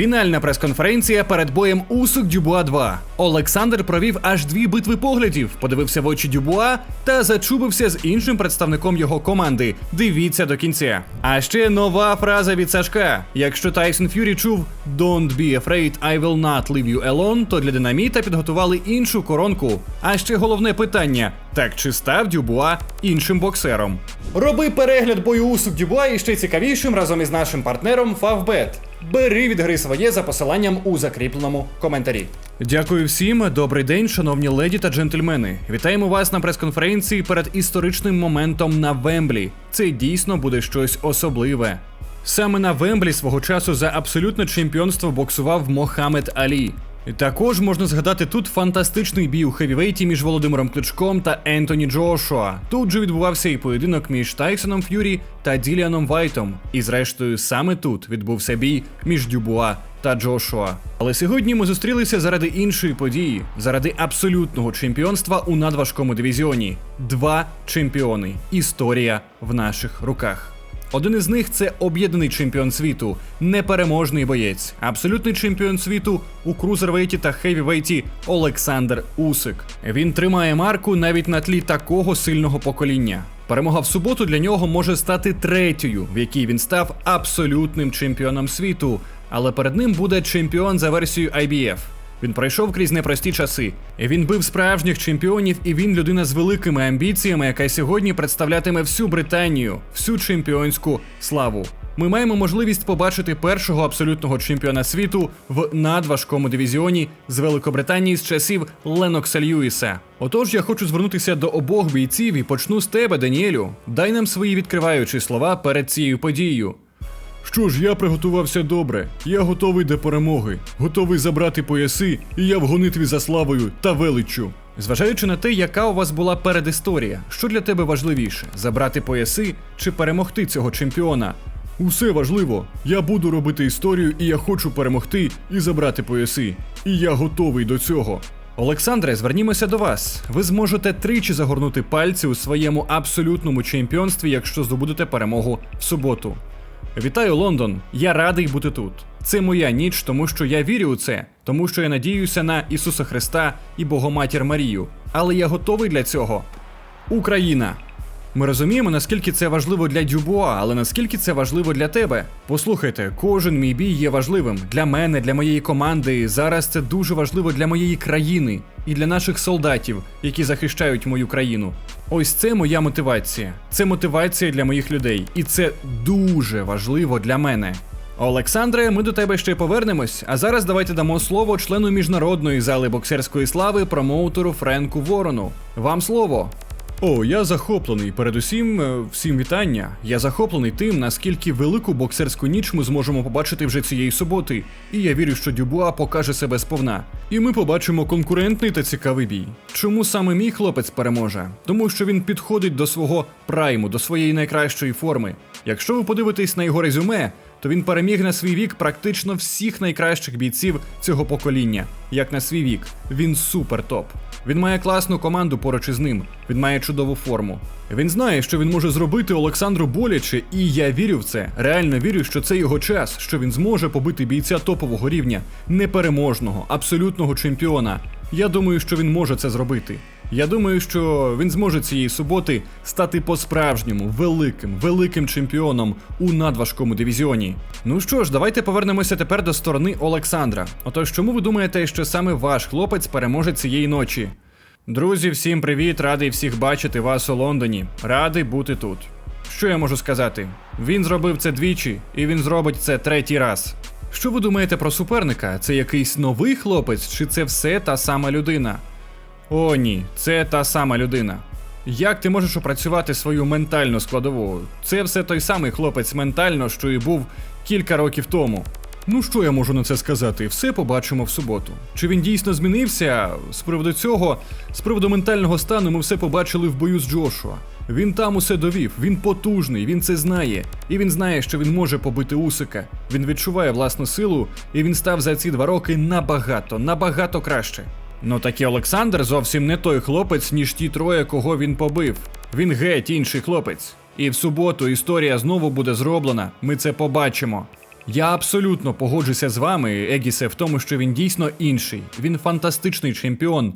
Фінальна прес-конференція перед боєм Усук Дюбуа 2. Олександр провів аж дві битви поглядів, подивився в очі Дюбуа та зачубився з іншим представником його команди. Дивіться до кінця. А ще нова фраза від Сашка: якщо Тайсон Ф'юрі чув «Don't be afraid, I will not leave you alone», то для динаміта підготували іншу коронку. А ще головне питання: так чи став Дюбуа іншим боксером? Роби перегляд бою Усук Дюбуа і ще цікавішим разом із нашим партнером Favbet. Бери від гри своє за посиланням у закріпленому коментарі. Дякую всім. Добрий день, шановні леді та джентльмени. Вітаємо вас на прес-конференції перед історичним моментом на Вемблі. Це дійсно буде щось особливе. Саме на Вемблі свого часу за абсолютне чемпіонство боксував Мохамед Алі. Також можна згадати тут фантастичний бій у хевівейті між Володимиром Кличком та Ентоні Джошуа. Тут же відбувався і поєдинок між Тайсоном Ф'юрі та Діліаном Вайтом. І зрештою, саме тут відбувся бій між Дюбуа та Джошуа. Але сьогодні ми зустрілися заради іншої події, заради абсолютного чемпіонства у надважкому дивізіоні. Два чемпіони. Історія в наших руках. Один із них це об'єднаний чемпіон світу, непереможний боєць, абсолютний чемпіон світу у крузервейті та хевівейті Олександр Усик. Він тримає марку навіть на тлі такого сильного покоління. Перемога в суботу для нього може стати третьою, в якій він став абсолютним чемпіоном світу. Але перед ним буде чемпіон за версією IBF. Він пройшов крізь непрості часи. Він бив справжніх чемпіонів, і він людина з великими амбіціями, яка сьогодні представлятиме всю Британію, всю чемпіонську славу. Ми маємо можливість побачити першого абсолютного чемпіона світу в надважкому дивізіоні з Великобританії з часів Ленокса Льюіса. Отож, я хочу звернутися до обох бійців і почну з тебе, Даніелю. Дай нам свої відкриваючі слова перед цією подією. Що ж, я приготувався добре. Я готовий до перемоги, готовий забрати пояси, і я в гонитві за славою та величчю. Зважаючи на те, яка у вас була передісторія, що для тебе важливіше забрати пояси чи перемогти цього чемпіона? Усе важливо. Я буду робити історію, і я хочу перемогти і забрати пояси. І я готовий до цього. Олександре, звернімося до вас. Ви зможете тричі загорнути пальці у своєму абсолютному чемпіонстві, якщо здобудете перемогу в суботу. Вітаю, Лондон! Я радий бути тут. Це моя ніч, тому що я вірю у це, тому що я надіюся на Ісуса Христа і Богоматір Марію. Але я готовий для цього. Україна! Ми розуміємо, наскільки це важливо для Дюбуа, але наскільки це важливо для тебе. Послухайте, кожен мій бій є важливим для мене, для моєї команди. Зараз це дуже важливо для моєї країни і для наших солдатів, які захищають мою країну. Ось це моя мотивація. Це мотивація для моїх людей, і це дуже важливо для мене. Олександре, ми до тебе ще повернемось. А зараз давайте дамо слово члену міжнародної зали боксерської слави промоутеру Френку Ворону. Вам слово. О, я захоплений. Передусім, е, всім вітання. Я захоплений тим, наскільки велику боксерську ніч ми зможемо побачити вже цієї суботи. І я вірю, що Дюбуа покаже себе сповна. І ми побачимо конкурентний та цікавий бій. Чому саме мій хлопець переможе? Тому що він підходить до свого прайму, до своєї найкращої форми. Якщо ви подивитесь на його резюме, то він переміг на свій вік практично всіх найкращих бійців цього покоління. Як на свій вік, він супер топ. Він має класну команду поруч із ним. Він має чудову форму. Він знає, що він може зробити Олександру боляче, і я вірю в це. Реально вірю, що це його час, що він зможе побити бійця топового рівня, непереможного, абсолютного чемпіона. Я думаю, що він може це зробити. Я думаю, що він зможе цієї суботи стати по-справжньому великим, великим чемпіоном у надважкому дивізіоні. Ну що ж, давайте повернемося тепер до сторони Олександра. Отож, чому ви думаєте, що саме ваш хлопець переможе цієї ночі? Друзі, всім привіт! Радий всіх бачити вас у Лондоні. Радий бути тут. Що я можу сказати? Він зробив це двічі, і він зробить це третій раз. Що ви думаєте про суперника? Це якийсь новий хлопець, чи це все та сама людина? О, ні, це та сама людина. Як ти можеш опрацювати свою ментальну складову? Це все той самий хлопець ментально, що і був кілька років тому. Ну що я можу на це сказати? Все побачимо в суботу. Чи він дійсно змінився? З приводу цього, з приводу ментального стану, ми все побачили в бою з Джошуа. Він там усе довів, він потужний, він це знає. І він знає, що він може побити Усика. Він відчуває власну силу, і він став за ці два роки набагато, набагато краще. Ну таки Олександр зовсім не той хлопець, ніж ті троє, кого він побив. Він геть інший хлопець. І в суботу історія знову буде зроблена. Ми це побачимо. Я абсолютно погоджуся з вами, Егісе, в тому, що він дійсно інший. Він фантастичний чемпіон.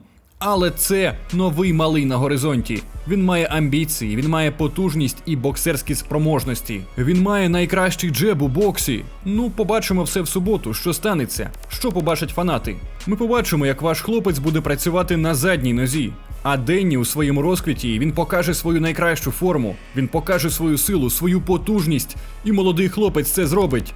Але це новий малий на горизонті. Він має амбіції, він має потужність і боксерські спроможності. Він має найкращий джеб у боксі. Ну, побачимо все в суботу, що станеться, що побачать фанати. Ми побачимо, як ваш хлопець буде працювати на задній нозі. А Денні у своєму розквіті він покаже свою найкращу форму, він покаже свою силу, свою потужність, і молодий хлопець це зробить.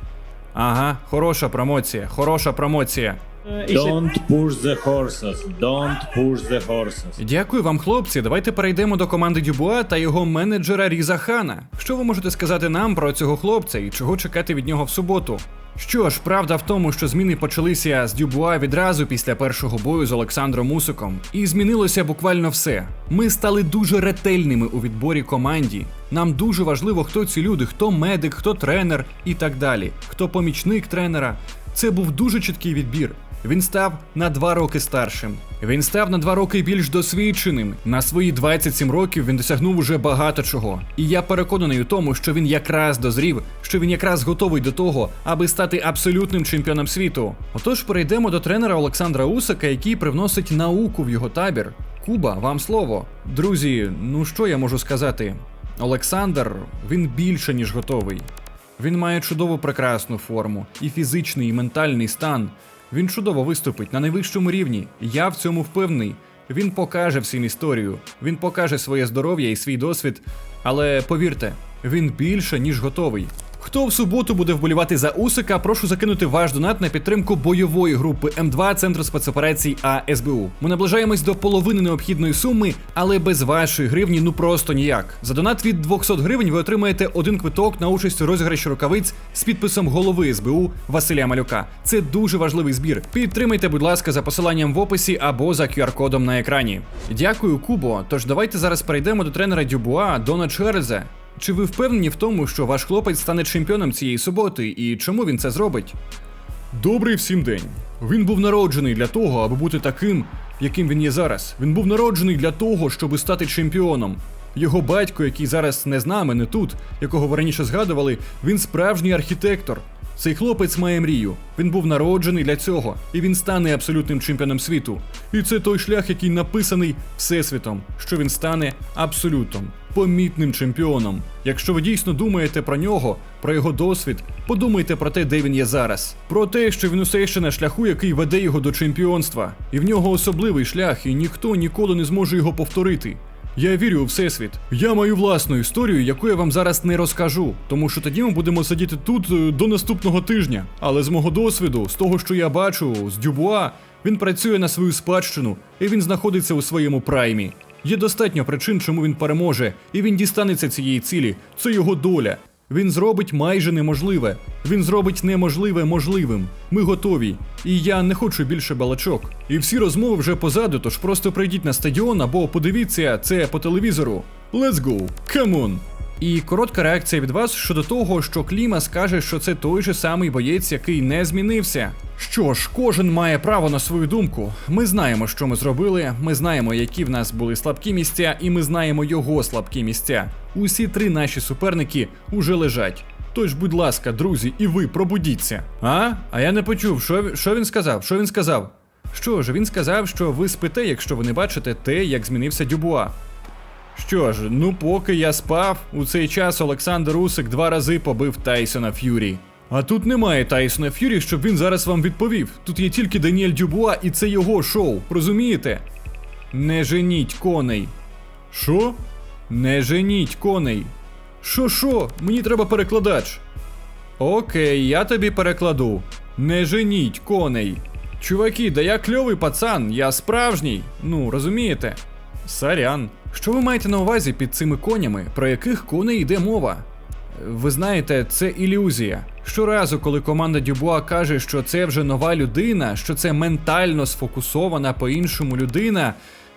Ага, хороша промоція, хороша промоція. Don't push the horses. Don't push the horses. Дякую вам, хлопці. Давайте перейдемо до команди Дюбуа та його менеджера Різа Хана. Що ви можете сказати нам про цього хлопця і чого чекати від нього в суботу? Що ж, правда в тому, що зміни почалися з Дюбуа відразу після першого бою з Олександром Усиком, і змінилося буквально все. Ми стали дуже ретельними у відборі команді. Нам дуже важливо, хто ці люди, хто медик, хто тренер і так далі, хто помічник тренера. Це був дуже чіткий відбір. Він став на два роки старшим. Він став на два роки більш досвідченим. На свої 27 років він досягнув уже багато чого. І я переконаний у тому, що він якраз дозрів, що він якраз готовий до того, аби стати абсолютним чемпіоном світу. Отож, перейдемо до тренера Олександра Усика, який привносить науку в його табір. Куба, вам слово. Друзі, ну що я можу сказати? Олександр, він більше ніж готовий. Він має чудову прекрасну форму, і фізичний, і ментальний стан. Він чудово виступить на найвищому рівні. Я в цьому впевнений. Він покаже всім історію, він покаже своє здоров'я і свій досвід. Але повірте, він більше ніж готовий. Хто в суботу буде вболівати за Усика, прошу закинути ваш донат на підтримку бойової групи М2 Центру спецоперацій АСБУ. Ми наближаємось до половини необхідної суми, але без вашої гривні ну просто ніяк. За донат від 200 гривень ви отримаєте один квиток на участь у розіграші рукавиць з підписом голови СБУ Василя Малюка. Це дуже важливий збір. Підтримайте, будь ласка, за посиланням в описі або за QR-кодом на екрані. Дякую, Кубо. Тож давайте зараз перейдемо до тренера Дюбуа Дона Чарльза. Чи ви впевнені в тому, що ваш хлопець стане чемпіоном цієї суботи, і чому він це зробить? Добрий всім день. Він був народжений для того, аби бути таким, яким він є зараз. Він був народжений для того, щоб стати чемпіоном. Його батько, який зараз не з нами, не тут, якого ви раніше згадували, він справжній архітектор. Цей хлопець має мрію. Він був народжений для цього, і він стане абсолютним чемпіоном світу. І це той шлях, який написаний всесвітом, що він стане абсолютом, помітним чемпіоном. Якщо ви дійсно думаєте про нього, про його досвід, подумайте про те, де він є зараз. Про те, що він усе ще на шляху, який веде його до чемпіонства. І в нього особливий шлях, і ніхто ніколи не зможе його повторити. Я вірю у всесвіт. Я маю власну історію, яку я вам зараз не розкажу, тому що тоді ми будемо сидіти тут е, до наступного тижня. Але з мого досвіду, з того, що я бачу, з Дюбуа, він працює на свою спадщину, і він знаходиться у своєму праймі. Є достатньо причин, чому він переможе, і він дістанеться цієї цілі. Це його доля. Він зробить майже неможливе. Він зробить неможливе можливим. Ми готові. І я не хочу більше балачок. І всі розмови вже позаду, тож просто прийдіть на стадіон або подивіться це по телевізору. Let's go! Come on! І коротка реакція від вас щодо того, що Кліма скаже, що це той же самий боєць, який не змінився. Що ж, кожен має право на свою думку. Ми знаємо, що ми зробили. Ми знаємо, які в нас були слабкі місця, і ми знаємо його слабкі місця. Усі три наші суперники уже лежать. Тож, будь ласка, друзі, і ви пробудіться. А? А я не почув, що, що він сказав? Що він сказав? Що ж, він сказав, що ви спите, якщо ви не бачите те, як змінився Дюбуа. Що ж, ну поки я спав, у цей час Олександр Усик два рази побив Тайсона Ф'юрі. А тут немає Тайсона Ф'юрі, щоб він зараз вам відповів. Тут є тільки Даніель Дюбуа, і це його шоу, розумієте? Не женіть коней. Що? Не женіть коней. Що що? Мені треба перекладач. Окей, я тобі перекладу. Не женіть коней. Чуваки, да я кльовий пацан, я справжній. Ну, розумієте? Сарян. Що ви маєте на увазі під цими конями, про яких коней йде мова? Ви знаєте, це ілюзія. Щоразу, коли команда Дюбуа каже, що це вже нова людина, що це ментально сфокусована по-іншому людина.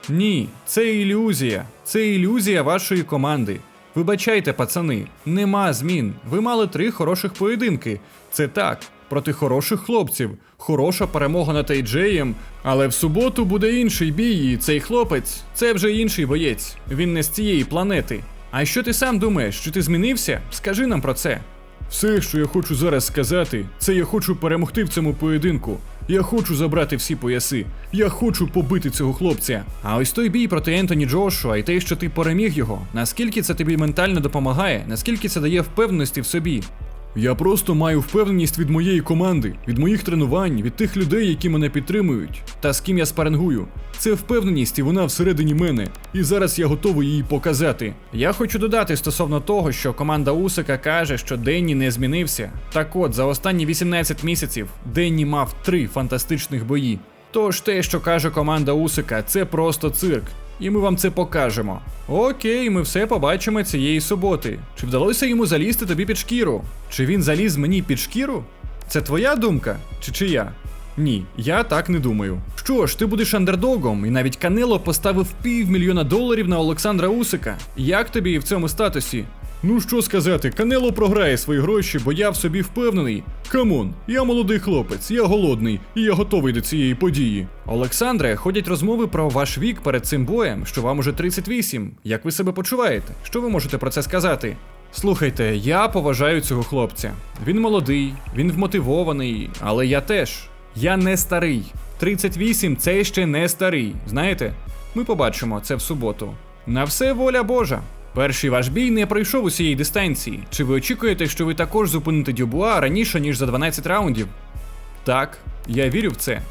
Ні, це ілюзія. Це ілюзія вашої команди. Вибачайте, пацани, нема змін. Ви мали три хороших поєдинки. Це так, проти хороших хлопців. Хороша перемога над Тейджеєм. Але в суботу буде інший бій, і цей хлопець це вже інший боєць. Він не з цієї планети. А що ти сам думаєш, що ти змінився? Скажи нам про це. Все, що я хочу зараз сказати, це я хочу перемогти в цьому поєдинку. Я хочу забрати всі пояси. Я хочу побити цього хлопця. А ось той бій проти Ентоні Джошуа і те, що ти переміг його, наскільки це тобі ментально допомагає, наскільки це дає впевненості в собі. Я просто маю впевненість від моєї команди, від моїх тренувань, від тих людей, які мене підтримують, та з ким я спарингую. Це впевненість, і вона всередині мене. І зараз я готовий її показати. Я хочу додати стосовно того, що команда Усика каже, що Денні не змінився. Так от, за останні 18 місяців Денні мав три фантастичних бої. Тож те, що каже команда Усика, це просто цирк. І ми вам це покажемо. Окей, ми все побачимо цієї суботи. Чи вдалося йому залізти тобі під шкіру? Чи він заліз мені під шкіру? Це твоя думка? Чи чия? Ні, я так не думаю. Що ж, ти будеш андердогом, і навіть Канело поставив півмільйона доларів на Олександра Усика. Як тобі в цьому статусі? Ну що сказати, Канело програє свої гроші, бо я в собі впевнений. Камон, я молодий хлопець, я голодний, і я готовий до цієї події. Олександре, ходять розмови про ваш вік перед цим боєм, що вам уже 38. Як ви себе почуваєте? Що ви можете про це сказати? Слухайте, я поважаю цього хлопця. Він молодий, він вмотивований, але я теж. Я не старий. 38 це ще не старий. Знаєте? Ми побачимо це в суботу. На все воля Божа. Перший ваш бій не пройшов усієї дистанції. Чи ви очікуєте, що ви також зупините Дюбуа раніше, ніж за 12 раундів? Так, я вірю в це.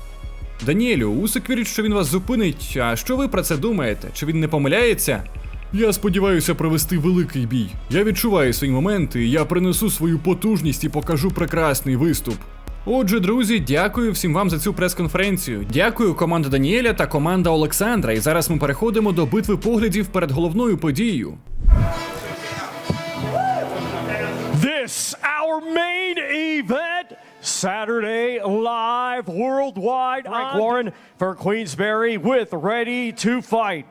Даніелю, Усик вірить, що він вас зупинить. А що ви про це думаєте? Чи він не помиляється? Я сподіваюся провести великий бій. Я відчуваю свої моменти, я принесу свою потужність і покажу прекрасний виступ. Отже, друзі, дякую всім вам за цю прес-конференцію. Дякую команда Даніеля та команда Олександра. І зараз ми переходимо до битви поглядів перед головною подією. This, our main event, Saturday live worldwide. Frank Warren for Queensberry with Ready to Fight.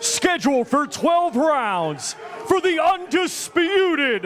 Scheduled for 12 rounds for the undisputed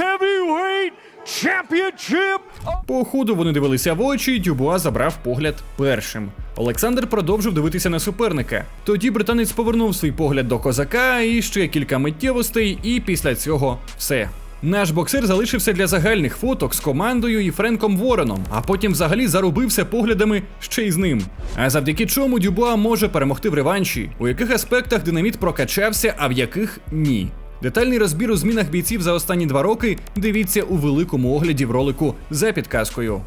heavyweight championship. По ходу вони дивилися в очі, і Дюбуа забрав погляд першим. Олександр продовжив дивитися на суперника. Тоді британець повернув свій погляд до козака і ще кілька миттєвостей, і після цього все. Наш боксер залишився для загальних фоток з командою і Френком Вореном, а потім взагалі зарубився поглядами ще й з ним. А завдяки чому Дюбуа може перемогти в реванші, у яких аспектах динаміт прокачався, а в яких ні. Детальний розбір у змінах бійців за останні два роки дивіться у великому огляді в ролику за підказкою.